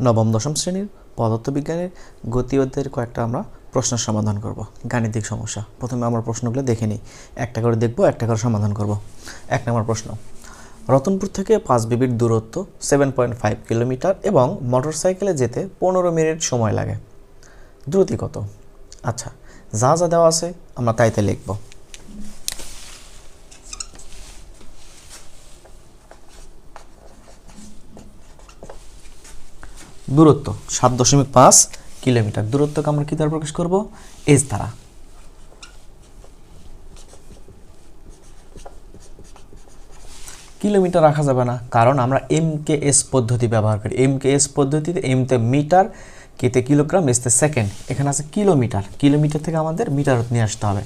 নবম, দশম শ্রেণির পদার্থবিজ্ঞানের গতি অধ্যায়ের কয়েকটা আমরা প্রশ্নের সমাধান করব। গাণিতিক সমস্যা। প্রথমে আমরা প্রশ্নগুলো দেখে নিই। একটা করে দেখব, একটা করে সমাধান করব। এক নম্বর প্রশ্ন। রতনপুর থেকে পাঁচ বিবির দূরত্ব সেভেন পয়েন্ট ফাইভ কিলোমিটার এবং মোটরসাইকেলে যেতে পনেরো মিনিট সময় লাগে। দ্রুতি কত? আচ্ছা যা যা দেওয়া আছে আমরা তাইতে লিখব। দূরত্ব, সাত দশমিক পাঁচ কিলোমিটার। দূরত্বকে আমরা কী দ্বারা প্রকাশ করব? এস দ্বারা। কিলোমিটার রাখা যাবে না, কারণ আমরা এম কে এস পদ্ধতি ব্যবহার করি। এম কে এস পদ্ধতিতে এমতে মিটার, কেতে কিলোগ্রাম, এসতে সেকেন্ড। এখানে আছে কিলোমিটার। কিলোমিটার থেকে আমাদের মিটারত নিয়ে আসতে হবে।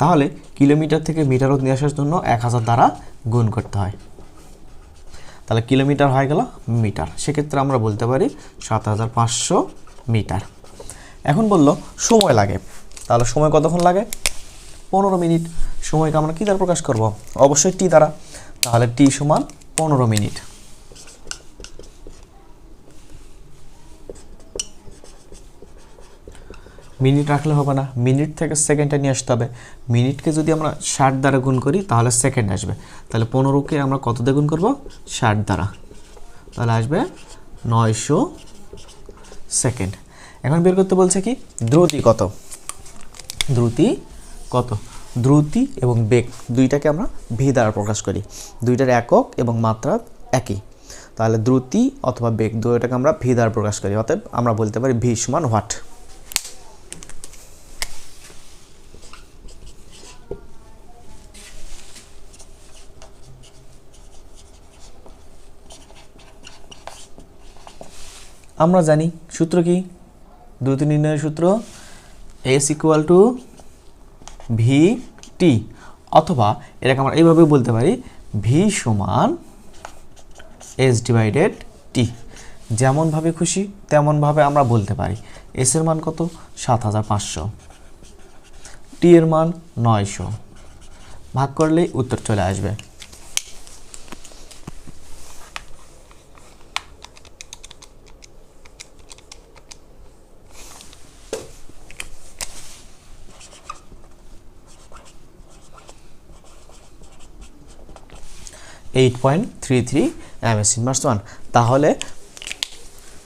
তাহলে কিলোমিটার থেকে মিটারত নিয়ে আসার জন্য এক হাজার দ্বারা গুণ করতে হয়। তাহলে কিলোমিটার হয়ে গেল মিটার। সেক্ষেত্রে আমরা বলতে পারি সাত হাজার পাঁচশো মিটার। এখন বলল, সময় লাগে। তাহলে সময় কতক্ষণ লাগে? পনেরো মিনিট। সময়কে আমরা কী দ্বারা প্রকাশ করব? অবশ্যই টি দ্বারা। তাহলে টি সমান পনেরো মিনিট। মিনিট রাখলে হবে না। মিনিট থেকে সেকেন্ডে নিয়ে আসতে হবে। মিনিটকে যদি আমরা ষাট দ্বারা গুণ করি, তাহলে সেকেন্ড আসবে। তাহলে পনেরোকে আমরা কত দিয়ে গুণ করব? ষাট দ্বারা। তাহলে আসবে নয়শো সেকেন্ড। এখন বের করতে বলছে কি? দ্রুতি কত? দ্রুতি কত? দ্রুতি এবং বেগ দুইটাকে আমরা ভি দ্বারা প্রকাশ করি। দুইটার একক এবং মাত্রা একই। তাহলে দ্রুতি অথবা বেগ দুইটাকে আমরা ভি দ্বারা প্রকাশ করি। অতএব আমরা বলতে পারি ভি সমান হোয়াট আমরা জানি, সূত্র কি? দ্রুতি নির্ণয়ের সূত্র S equal to V T অথবা এটাকে আমরা এইভাবে বলতে পারি ভি সমান এস ডিভাইডেড টি যেমনভাবে খুশি, তেমনভাবে আমরা বলতে পারি এস এর মান কত? সাত হাজার পাঁচশো। টি এর মান নয়শো। ভাগ করলেই উত্তর চলে আসবে। Eight point three three M S inverse one তাহলে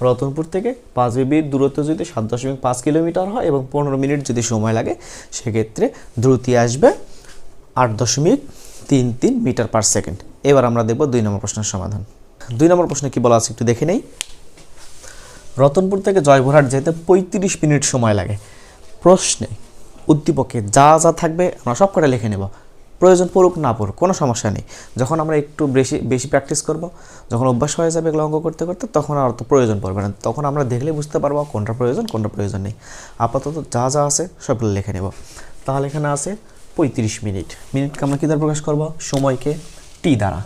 রতনপুর থেকে পাঁচ বিবির দূরত্ব যদি সাত দশমিক পাঁচ কিলোমিটার হয় এবং পনেরো মিনিট যদি সময় লাগে, সেক্ষেত্রে দ্রুতি আসবে আট দশমিক তিন তিন মিটার পার সেকেন্ড। এবার আমরা দেখব দুই নম্বর প্রশ্নের সমাধান। দুই নম্বর প্রশ্নে কি বলা আছে একটু দেখে নেই। রতনপুর থেকে জয়পুরহাট যেতে পঁয়ত্রিশ মিনিট সময় লাগে। প্রশ্নে উদ্দীপকে যা যা থাকবে আমরা সব কটা লিখে নেব। প্রয়োজন পড়ুক না পড়ুক, কোনো সমস্যা নেই। যখন আমরা একটু বেশি বেশি প্র্যাকটিস করব, যখন অভ্যাস হয়ে যাবে এগুলো অঙ্ক করতে করতে, তখন আর তো প্রয়োজন পড়বে না। তখন আমরা দেখলে বুঝতে পারব কোনটা প্রয়োজন কোনটা প্রয়োজন নেই। আপাতত যা যা আছে সবগুলো লিখে নেব। তাহলে এখানে আছে পঁয়ত্রিশ মিনিট। মিনিটকে আমরা কী দ্বারা প্রকাশ করব? সময়কে টি দ্বারা।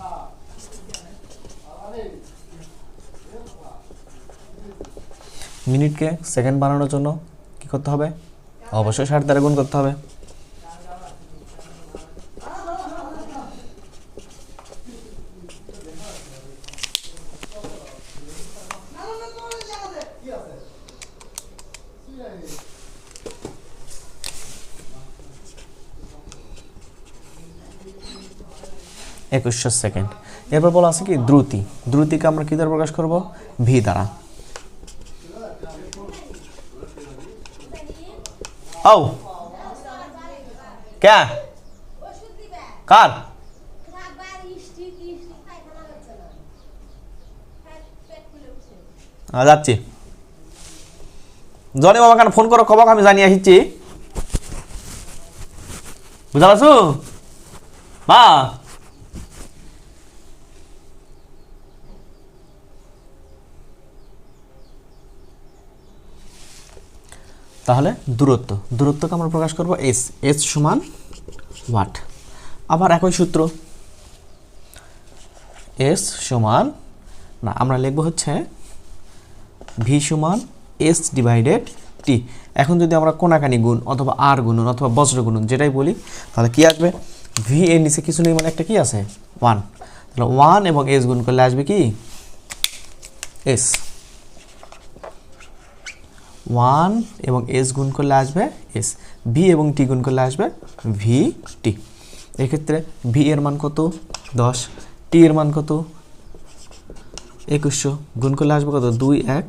মিনিটকে সেকেন্ড বানানোর জন্য কী করতে হবে? অবশ্যই ষাট দ্বারা গুণ করতে হবে। একুশশো সেকেন্ড। এরপর বলা আছে কি, দ্রুতি। দ্রুতিকে আমরা কী দ্বারা প্রকাশ করব? ভি দ্বারা। ও ক্যা? কার? যাচ্ছি। জনি বাবা কেন ফোন করো কবাক আমি জানিয়ে আসছি বুঝা পারছ? মা! তাহলে দূরত্ব, দূরত্বকে আমরা প্রকাশ করব এস এস সমান ওয়াট আবার একই সূত্র। এস সমান, না, আমরা লিখব হচ্ছে ভি সমান এস ডিভাইডেড টি এখন যদি আমরা কোনাকানি গুণ অথবা আর গুণন অথবা বজ্র গুণন যেটাই বলি, তাহলে কি আসবে? ভি এর নিচে কিছু নেই মানে একটা কি আছে? ওয়ান তাহলে ওয়ান এবং এস গুণ করলে আসবে কি? এস ওয়ান এবং এস গুণ করলে আসবে এস। ভি এবং টি গুণ করলে আসবে ভি টি এক্ষেত্রে ভি এর মান কত? দশ। টি এর মান কত? একুশশো। গুণ করলে আসবে কত? দুই, এক।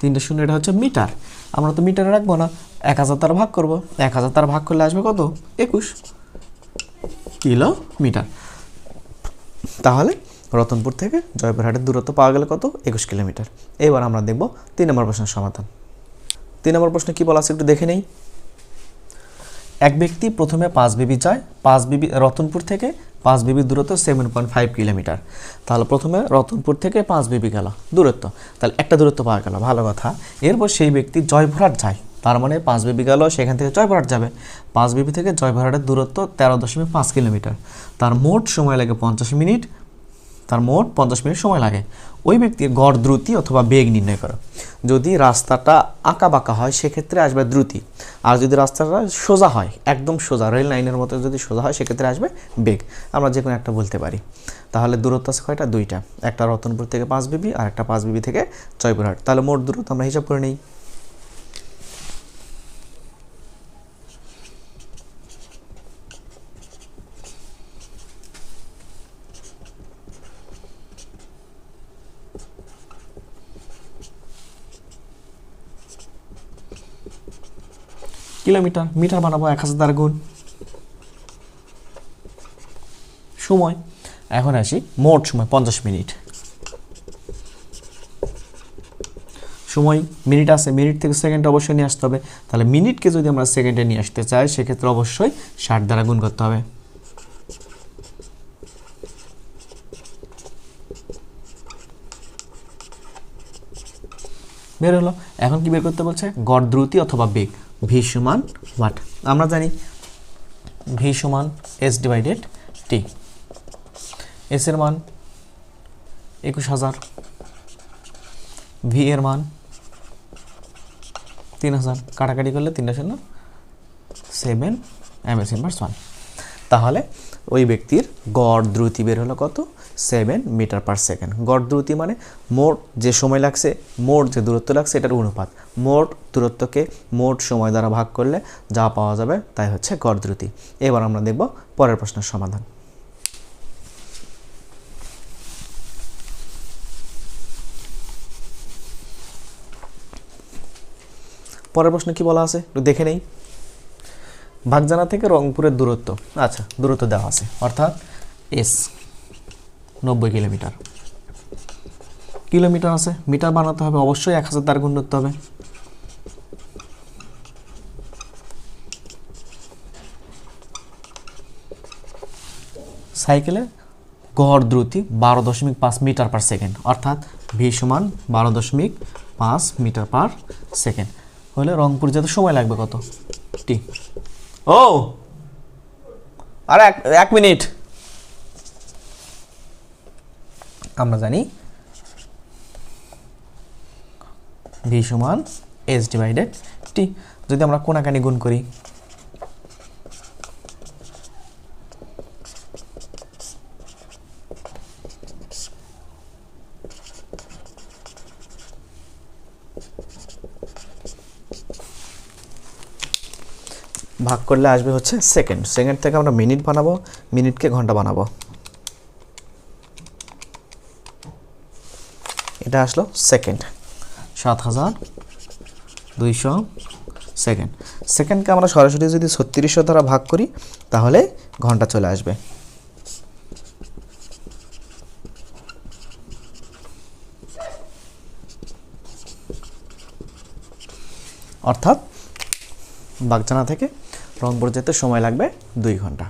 তিনটে শূন্য, এটা হচ্ছে মিটার। আমরা তো মিটারে রাখব না। এক হাজার তার ভাগ করব। এক হাজার তার ভাগ করলে আসবে কত? একুশ কিলোমিটার। তাহলে রতনপুর থেকে জয়পুরহাটের দূরত্ব পাওয়া গেলে কত? একুশ কিলোমিটার। এবার আমরা দেখব তিন নম্বর প্রশ্নের সমাধান। তিন নম্বর প্রশ্নে কী বলা আছে একটু দেখে নেই। এক ব্যক্তি প্রথমে পাঁচ বিবি যায় পাঁচ বিবি রতনপুর থেকে পাঁচ বিবির দূরত্ব সেভেন পয়েন্ট ফাইভ কিলোমিটার। তাহলে প্রথমে রতনপুর থেকে পাঁচ বিবি গেল, দূরত্ব। তাহলে একটা দূরত্ব পাওয়া গেল, ভালো কথা। এরপর সেই ব্যক্তি জয়পুরহাট যায়, তার মানে পাঁচ বিবি গেল, সেখান থেকে জয়পুরহাট যাবে। পাঁচ বিবি থেকে জয়পুরহাটের দূরত্ব তেরো দশমিক পাঁচ কিলোমিটার। তার মোট সময় লাগে পঞ্চাশ মিনিট তার মোট পঞ্চাশ মিনিট সময় লাগে। ওই ব্যক্তির গড় দ্রুতি অথবা বেগ নির্ণয় করো। যদি রাস্তাটা আঁকা বাঁকা হয়, সেক্ষেত্রে আসবে দ্রুতি। আর যদি রাস্তাটা সোজা হয়, একদম সোজা, রেল লাইনের মতো যদি সোজা হয়, সেক্ষেত্রে আসবে বেগ। আমরা যে কোনো একটা বলতে পারি। তাহলে দূরত্ব আছে কয়টা? দুইটা। একটা রতনপুর থেকে পাঁচ বিবি, আর একটা পাঁচ বিবি থেকে জয়পুরহাট। তাহলে মোট দূরত্ব আমরা হিসাব করে নিই। কিলোমিটার, মিটার বানাবো, এক হাজার দ্বারা গুণ। সময়। এখন আসি, মোট সময় পঞ্চাশ মিনিট। সময়, মিনিট আছে, মিনিট থেকে সেকেন্ড অবশ্যই নিয়ে আসতে হবে। তাহলে মিনিটকে যদি আমরা সেকেন্ডে নিয়ে আসতে চাই, সেক্ষেত্রে অবশ্যই ষাট দ্বারা গুণ করতে হবে। বের হলো। এখন কি বের করতে বলছে? গড় দ্রুতি অথবা বেগ। ভি সমান ওয়াট আমরা জানি ভি সমান এস ডিভাইডেড টি এস এর মান একুশ হাজার ভি এর মান তিন হাজার। কাটাকাটি করলে তিনটা শূন্য seven M S inverse one তাহলে ওই ব্যক্তির গড় দ্রুতি বের হলো কত? Seven metre per second. গড় দ্রুতি মানে মোট যে সময় লাগছে, মোট যে দূরত্ব লাগছে, এটার অনুপাত। মোট দূরত্বকে মোট সময় দ্বারা ভাগ করলে যা পাওয়া যাবে তাই হচ্ছে গড় দ্রুতি। এবার আমরা দেখব পরের প্রশ্নের সমাধান। পরের প্রশ্ন কি বলা আছে? একটু দেখে নেই। ভাগজানা থেকে রংপুরের দূরত্ব। আচ্ছা দূরত্ব দেওয়া আছে। অর্থাৎ এস নব্বই কিলোমিটার। কিলোমিটার আছে, মিটার বানাতে হবে, অবশ্যই এক হাজার তার গুণ করতে হবে। সাইকেলে গড় দ্রুতি বারো দশমিক পাঁচ মিটার পার সেকেন্ড, অর্থাৎ ভি সমান বারো দশমিক পাঁচ মিটার পার সেকেন্ড। হলে রংপুর যেতে সময় লাগবে কত? টি। ও! আর এক এক মিনিট। আমরা জানি ভি সমান এস ডিভাইডেড টি যদি আমরা কোনাকানি গুণ করি, ভাগ করলে আসবে হচ্ছে সেকেন্ড সেকেন্ড থেকে আমরা মিনিট বানাবো মিনিটকে ঘণ্টা বানাবো। এটা আসলো সেকেন্ড সাত হাজার দুইশো সেকেন্ড সেকেন্ডকে আমরা সরাসরি যদি ছত্রিশশো দ্বারা ভাগ করি, তাহলে ঘণ্টা চলে আসবে। অর্থাৎ বাগজানা থেকে রংপুর যেতে সময় লাগবে দুই ঘণ্টা।